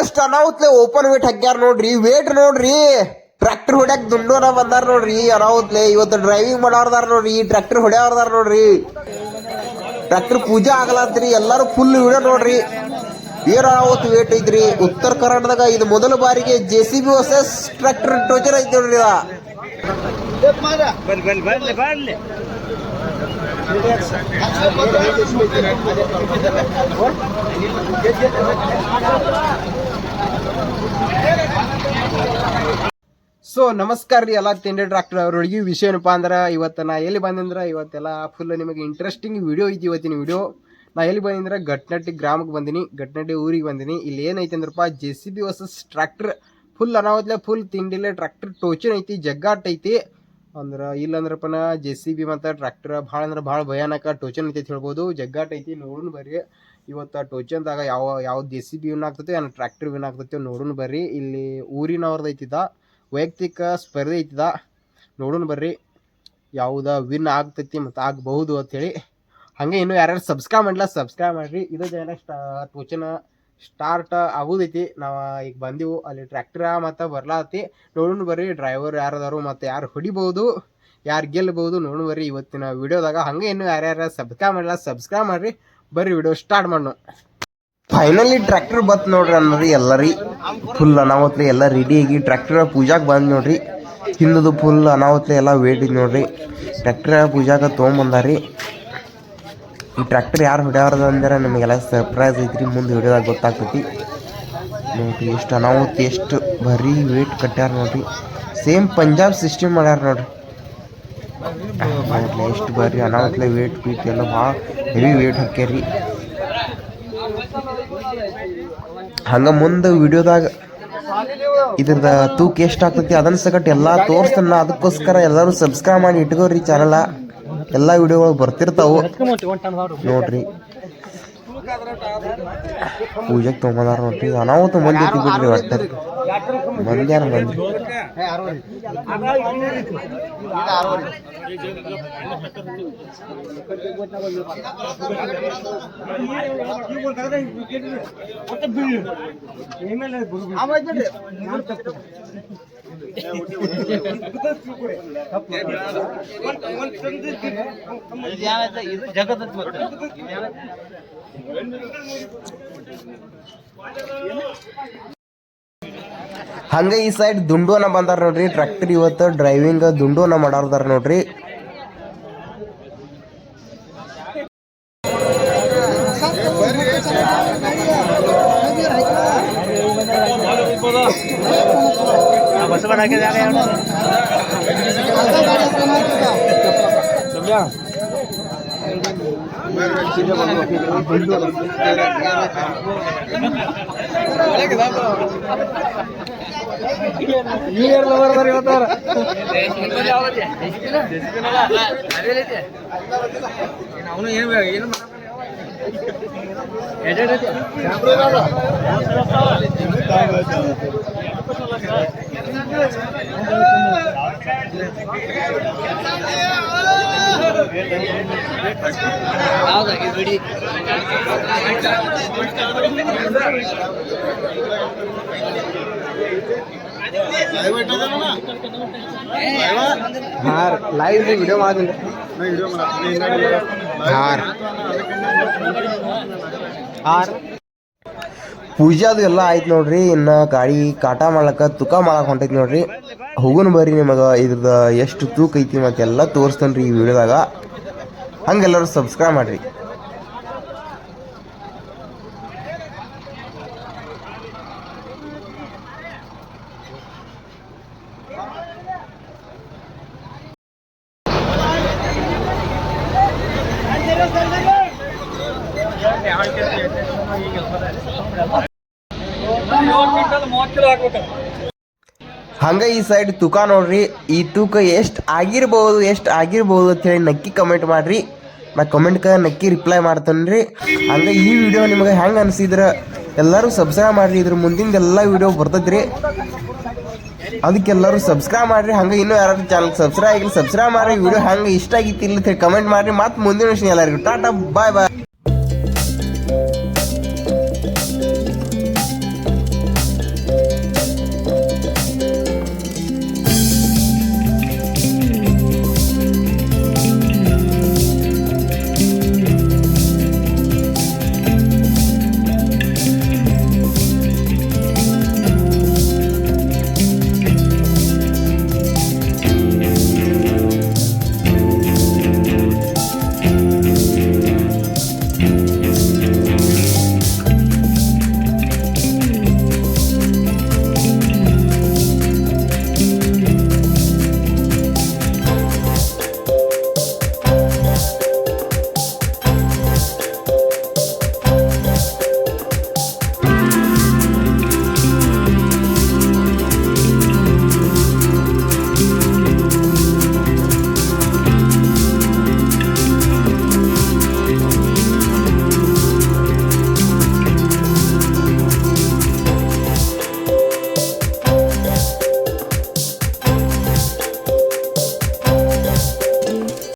ಎಷ್ಟ್ ಅನಾಹುತ್ಲೆ open wait ಹಾಕ್ಯಾರ ನೋಡ್ರಿ ವೇಟ್ ನೋಡ್ರಿ. ಟ್ರ್ಯಾಕ್ಟರ್ ಹೊಡ್ಯಾಕ್ ದುಂಡೋನ ಬಂದಾರ ನೋಡ್ರಿ, ಅನಾಹುತ್ಲೆ. ಇವತ್ತು ಡ್ರೈವಿಂಗ್ ಮಾಡೋರ್ದಾರ ನೋಡ್ರಿ ಟ್ರ್ಯಾಕ್ಟರ್ ಹೊಡ್ಯಾರ್ದಾರ ನೋಡ್ರಿ. ಟ್ರ್ಯಾಕ್ಟರ್ ಪೂಜೆ ಆಗಲತ್ರಿ, ಎಲ್ಲಾರು ಫುಲ್ ವಿಡಿಯೋ ನೋಡ್ರಿ. ಏನ್ ಅನಾಹುತ್ ವೇಟ್ ಐತ್ರಿ. ಉತ್ತರ ಕರ್ನಾಟಕದಾಗ ಇದು ಮೊದಲ ಬಾರಿಗೆ J C B versus tractor ಟೋಚರ್ ಐತಿ ನೋಡ್ರಿ ಇದ. ಬರ್ಲಿ ಬರ್ಲಿ ಬರ್ಲಿ ಸೊ ನಮಸ್ಕಾರ ರೀ ಎಲ್ಲ ತಿಂಡಿ ಟ್ರಾಕ್ಟರ್ ಅವ್ರೊಳಗೆ. ವಿಷಯ ಏನಪ್ಪ ಅಂದ್ರೆ ಇವತ್ತು ನಾ ಎಲ್ಲಿ ಬಂದಂದ್ರೆ ಇವತ್ತೆಲ್ಲ ಫುಲ್ ನಿಮಗೆ ಇಂಟ್ರೆಸ್ಟಿಂಗ್ ವಿಡಿಯೋ ಐತಿ ಇವತ್ತಿನ ವಿಡಿಯೋ ನಾ ಎಲ್ಲಿ ಬಂದಿಂದ್ರೆ ಘಟ್ನಟ್ಟಿ ಗ್ರಾಮಕ್ಕೆ ಬಂದಿನಿ ಘಟ್ನಟ್ಟಿ ಊರಿಗೆ ಬಂದಿನಿ. ಇಲ್ಲಿ ಏನೈತಿ ಅಂದ್ರಪ್ಪ J C B versus tractor full ಅನಾವತ್ಲೆ full ತಿಂಡಿಲೆ ಟ್ರ್ಯಾಕ್ಟರ್ ಟೋಚನ್ ಐತಿ ಜಗ್ಗಾಟ್ ಐತಿ. ಅಂದ್ರೆ ನಾ ಜೆ ಸಿ ಬಿ ಮತ್ತು ಟ್ರ್ಯಾಕ್ಟರ್ ಭಾಳ ಅಂದ್ರೆ ಭಾಳ ಭಯಾನಕ ಟೋಚನ್ ಐತಿ ಹೇಳ್ಬೋದು. ಜಗ್ಗಾಟ್ ಐತಿ ನೋಡೋಣ ಬರ್ರಿ. ಇವತ್ತು ಟೋಚನ್ದಾಗ ಯಾವ ಯಾವ ಜೆ ಸಿ ಬಿ ವಿನ್ ಆಗ್ತೈತೆ, ಏನು ಟ್ರ್ಯಾಕ್ಟರ್ ವಿನ್ ಆಗ್ತೈತೆ ನೋಡೋಣ ಬರ್ರಿ. ಇಲ್ಲಿ ಊರಿನವ್ರದ್ದು ಐತಿದ, ವೈಯಕ್ತಿಕ ಸ್ಪರ್ಧೆ ಐತಿದ ನೋಡೋಣ ಬರ್ರಿ. ಯಾವ್ದ ವಿನ್ ಆಗ್ತೈತಿ ಮತ್ತು ಆಗಬಹುದು ಅಂತೇಳಿ ಹಾಗೆ ಇನ್ನೂ ಯಾರ್ಯಾರು ಸಬ್ಸ್ಕ್ರೈಬ್ ಮಾಡ್ಲಾ ಸಬ್ಸ್ಕ್ರೈಬ್ ಮಾಡಿರಿ. ಇದು ಜನ ಟೋಚನ ಸ್ಟಾರ್ಟ್ ಆಗೋದೈತಿ. ನಾವು ಈಗ ಬಂದೆವು, ಅಲ್ಲಿ ಟ್ರ್ಯಾಕ್ಟ್ರ ಮತ್ತು ಬರ್ಲಾತಿ. ನೋಡೋಣ ಬರ್ರಿ ಡ್ರೈವರ್ ಯಾರದಾರು ಮತ್ತು ಯಾರು ಹೊಡಿಬೋದು ಯಾರು ಗೆಲ್ಲಬಹುದು ನೋಡೋಣ ಬರ್ರಿ ಇವತ್ತಿನ ವಿಡಿಯೋದಾಗ. ಹಂಗೆ ಇನ್ನು ಯಾರ್ಯಾರು ಸಬ್ಸ್ಕ್ರೈಬ್ ಮಾಡಿಲ್ಲ, ಸಬ್ಸ್ಕ್ರೈಬ್ ಮಾಡಿರಿ. ಬರ್ರಿ ವಿಡಿಯೋ ಸ್ಟಾರ್ಟ್ ಮಾಡೋಣ. ಫೈನಲಿ ಟ್ರ್ಯಾಕ್ಟರ್ ಬತ್ ನೋಡ್ರಿ ಅನ್ನೋರಿ ಎಲ್ಲರಿ. ಫುಲ್ ಅನಾಹುತ್ಲಿ ಎಲ್ಲ ರೆಡಿ ಆಗಿ ಟ್ರ್ಯಾಕ್ಟರ್ ಪೂಜಾಕ್ ಬಂದ್ ನೋಡ್ರಿ. ಹಿಂದದು ಫುಲ್ ಅನಾವತ್ಲೆ ಎಲ್ಲ ವೇಟ್ ಐತಿ ನೋಡ್ರಿ. ಟ್ರ್ಯಾಕ್ಟರ್ ಪೂಜಾಕ ತೊಗೊಂಬಂದಾರಿ. ಈ ಟ್ರ್ಯಾಕ್ಟರ್ ಯಾರು ಹೊಡ್ಯಾರದ ಅಂದ್ರೆ ನಮಗೆಲ್ಲ ಸರ್ಪ್ರೈಸ್ ಐತ್ರಿ, ಮುಂದೆ ಹಿಡಿಯೋದಾಗ ಗೊತ್ತಾಗ್ತೈತಿ. ನೋಡ್ರಿ ಎಷ್ಟು ಅನಾಹುತ, ಎಷ್ಟು ಬರೀ ವೇಟ್ ಕಟ್ಟ್ಯಾರ ನೋಡ್ರಿ. ಸೇಮ್ ಪಂಜಾಬ್ ಸಿಸ್ಟಮ್ ಮಾಡ್ಯಾರ ನೋಡ್ರಿ. ಎಷ್ಟು ಬರೀ ಅನಾಹುತ್ಲೆ ವೇಟ್ ಪೀಟ್ ಎಲ್ಲ ಭಾಳ ಹೆವಿ ವೇಟ್ ಹಾಕ್ಯಾರಿ. ಹಂಗ ಮುಂದೆ ವಿಡಿಯೋದಾಗ ಇದ್ರದ ತೂಕ ಎಷ್ಟು ಆಗ್ತೈತಿ, ಅದನ್ನ ಸಕಟ್ ಎಲ್ಲ ತೋರಿಸ್ತಾನ ಅದಕ್ಕೋಸ್ಕರ ಎಲ್ಲರೂ ಸಬ್ಸ್ಕ್ರೈಬ್ ಮಾಡಿ ಇಟ್ಕೋರಿ ಚಾನಲ ಎಲ್ಲ ವಿಡಿಯೋಗಳು ಬರ್ತಿರ್ತಾವು. ನೋಡ್ರಿ. ಪೂಜೆಗೆ ತೊಗೊಂಬಂದಾರ ನೋಡ್ರಿ. ಅನಾಹುತ ಮಂದಿ ಬಿಡ್ರಿ ಒಟ್ಟ ಮಂದಿ ಯಾರು ಮಂದಿ? ಹಂಗ ಈ ಸೈಡ್ ದುಂಡೋನ ಬಂದಾರ ನೋಡ್ರಿ ಟ್ರ್ಯಾಕ್ಟರ್ ಇವತ್ತು ಡ್ರೈವಿಂಗ್ ದುಂಡೋನ ಮಾಡಾರ್ದಾರ ನೋಡ್ರಿ. ಹಾಕಿದ್ದಾರೆ ಅವನು ಏನು ಏನು ಹಾಂ ಲೈವ್ ವಿಡಿಯೋ ಮಾಡಿದ್ರಿ ಹಾಂ ಪೂಜಾ ಪೂಜಾದು ಎಲ್ಲ ಆಯ್ತು ನೋಡ್ರಿ. ಇನ್ನ ಗಾಡಿ ಕಾಟ ಮಾಡ್ಲಕ್ಕ ತೂಕ ಮಾಡಕ್ ಹೊಂಟೈತಿ ನೋಡ್ರಿ. ಹೋಗುನ್ ಬರ್ರಿ ನಿಮಗ. ಇದ್ರದ ಎಷ್ಟು ತೂಕ ಐತಿ ಮತ್ತೆಲ್ಲ ತೋರಿಸ್ತೇನ್ರಿ ಈ ವಿಡಿಯೋದಾಗ. ಹಂಗೆಲ್ಲರೂ ಸಬ್ಸ್ಕ್ರೈಬ್ ಮಾಡ್ರಿ. ಹಂಗ ಈ ಸೈಡ್ ತೂಕ ನೋಡ್ರಿ, ಈ ತೂಕ ಎಷ್ಟು ಆಗಿರ್ಬೋದು ಎಷ್ಟು ಆಗಿರ್ಬೋದು ಅಂತ ಹೇಳಿ ನಕ್ಕಿ ಕಮೆಂಟ್ ಮಾಡ್ರಿ. ನಾ ಕಮೆಂಟ್ಗೆ ನಕ್ಕಿ ರಿಪ್ಲೈ ಮಾಡ್ತೇನೆ ಹಂಗ ಈ ವಿಡಿಯೋ ನಿಮಗೆ ಹೆಂಗೆ ಅನಿಸಿದ್ರ ಎಲ್ಲರೂ ಸಬ್ಸ್ಕ್ರೈಬ್ ಮಾಡ್ರಿ, ಇದ್ರ ಮುಂದಿಂದ ಎಲ್ಲ ವಿಡಿಯೋ ಬರ್ತೈತ್ರಿ ಅದಕ್ಕೆಲ್ಲರೂ ಸಬ್ಸ್ಕ್ರೈಬ್ ಮಾಡ್ರಿ, ಹಂಗೆ ಇನ್ನೂ ಯಾರು ಚಾನಲ್ ಸಬ್ಸ್ಕ್ರೈಬ್ ಆಗಿಲ್ಲ ಸಬ್ಸ್ಕ್ರೈಬ್ ಮಾಡ್ರಿ ವಿಡಿಯೋ ಹಂಗೆ ಇಷ್ಟ ಆಗಿತ್ತು ಇಲ್ಲ ಕಮೆಂಟ್ ಮಾಡ್ರಿ. ಮತ್ತೆ ಮುಂದಿನ ವಿಷಯ ಎಲ್ಲರಿಗೂ. ಟಾಟಾ ಬಾಯ್ ಬಾಯ್